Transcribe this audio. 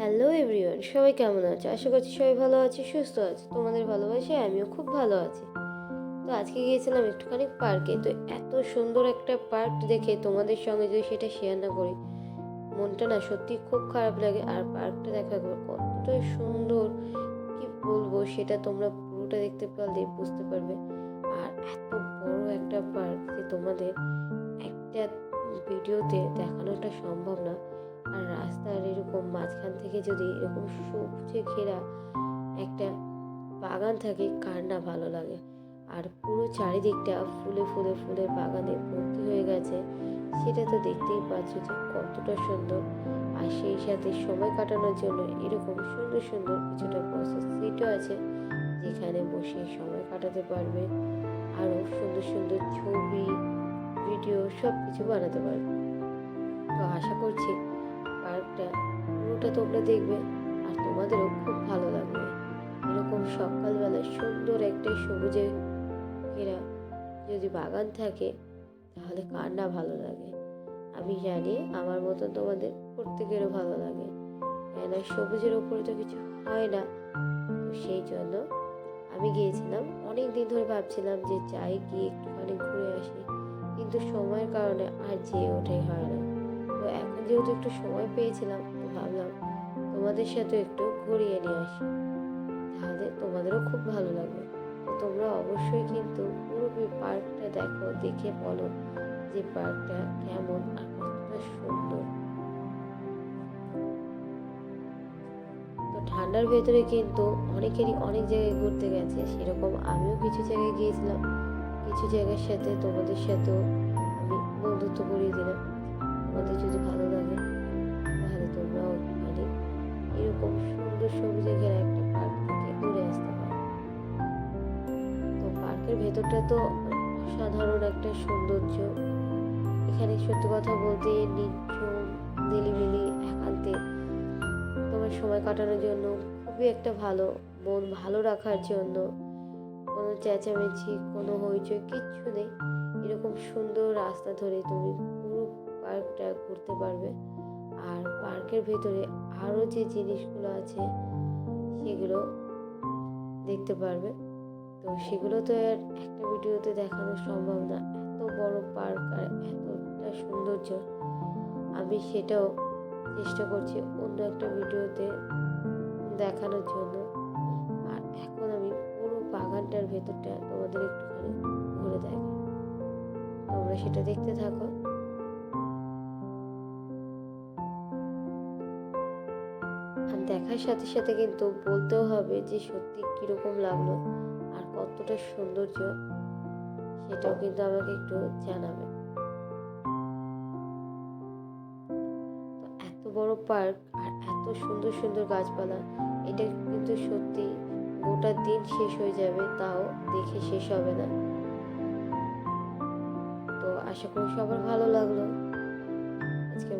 Hello everyone সবাই কেমন আছে? আশা করছি সবাই ভালো আছে, সুস্থ আছে। তোমাদের ভালোবাসায় আমিও খুব ভালো আছি। তো আজকে গিয়েছিলাম একটুখানি পার্কে। তো এত সুন্দর একটা পার্ক দেখে তোমাদের সঙ্গে যদি সেটা শেয়ার না করি, মনটা না সত্যি খুব খারাপ লাগে। আর পার্কটা দেখা একবার কতটা সুন্দর। কি বলব, সেটা তোমরা পুরোটা দেখতে পারলে বুঝতে পারবে। আর এত বড় একটা পার্ক যে তোমাদের একটা ভিডিওতে দেখানোটা সম্ভব না। আর রাস্তার এরকম মাঝখান থেকে যদি এরকম সবুজে ঘেরা একটা বাগান থাকে, কার না ভালো লাগে। আর পুরো চারিদিকটা ফুলে ফুলে ফুলের বাগানে ভর্তি হয়ে গেছে, সেটা তো দেখতেই পাচ্ছ যে কতটা সুন্দর। আর সেই সাথে সময় কাটানোর জন্য এরকম সুন্দর সুন্দর কিছুটা বসার সিটও আছে, যেখানে বসে সময় কাটাতে পারবে। আরও সুন্দর সুন্দর ছবি ভিডিও সব কিছু বানাতে পারবে। তো আশা করছি পার্কটা পুরোটা তোমরা দেখবে আর তোমাদেরও খুব ভালো লাগবে। এরকম সকালবেলা সুন্দর একটা সবুজে ঘেরা যদি বাগান থাকে, তাহলে কার না ভালো লাগে? আমি জানি আমার মতো তোমাদের প্রত্যেকেরও ভালো লাগে। কেন সবুজের ওপরে তো কিছু হয় না। তো সেই জন্য আমি গিয়েছিলাম অনেক দিন ধরে ভাবছিলাম যে যাই গিয়ে একটুখানি ঘুরে আসি। কিন্তু সময়ের কারণে আর যেয়ে ওঠাই হয় না। যেহেতু একটু সময় পেয়েছিলাম, ভাবলাম তোমাদের সাথে একটু ঘুরিয়ে নিয়ে আসি। তাহলে তোমাদেরও খুব ভালো লাগবে। তোমরা অবশ্যই কিন্তু পুরোপুরি পার্কটা দেখো, দেখে বলো যে পার্কটা কেমন সুন্দর। তো ঠান্ডার ভেতরে কিন্তু অনেকেরই অনেক জায়গায় ঘুরতে গেছে, সেরকম আমিও কিছু জায়গায় গিয়েছিলাম। কিছু জায়গার সাথে তোমাদের সাথেও আমি বন্ধুত্ব করিয়ে দিলাম। তোমাদের যদি সবুজে ঘেরা একটা পার্ক থেকে ঘুরে আসতে পারো। তো পার্কের ভেতরটা তো অসাধারণ একটা সৌন্দর্য। এখানে সত্যি কথা বলতে নির্জন নিলিমিলি একান্তে তোমার সময় কাটানোর জন্য খুবই একটা ভালো, মন ভালো রাখার জন্য কোনো চেঁচামেচি, কোনো হইচই কিচ্ছু নেই। এরকম সুন্দর রাস্তা ধরে তুমি পুরো পার্কটা ঘুরতে পারবে। আর পার্কের ভেতরে আরও যে জিনিসগুলো আছে, সেগুলো দেখতে পারবে। তো সেগুলো তো আর একটা ভিডিওতে দেখানো সম্ভব না। এত বড় পার্ক আর এতটা সৌন্দর্য, আমি সেটাও চেষ্টা করছি অন্য একটা ভিডিওতে দেখানোর জন্য। আর এখন আমি পুরো বাগানটার ভেতরটা তোমাদের একটুখানি ঘুরে দেখাই। তোমরা সেটা দেখতে থাকো। দেখার সাথে সাথে কিন্তু বলতেও হবে যে সত্যি কীরকম লাগল আর কতটা সৌন্দর্য সেটাও কিন্তু আমাকে একটু জানাবে। এত বড় পার্ক আর এত সুন্দর সুন্দর গাছপালা, এটা কিন্তু সত্যি গোটা দিন শেষ হয়ে যাবে, তাও দেখে শেষ হবে না। তো আশা করি সবার ভালো লাগল। আজকের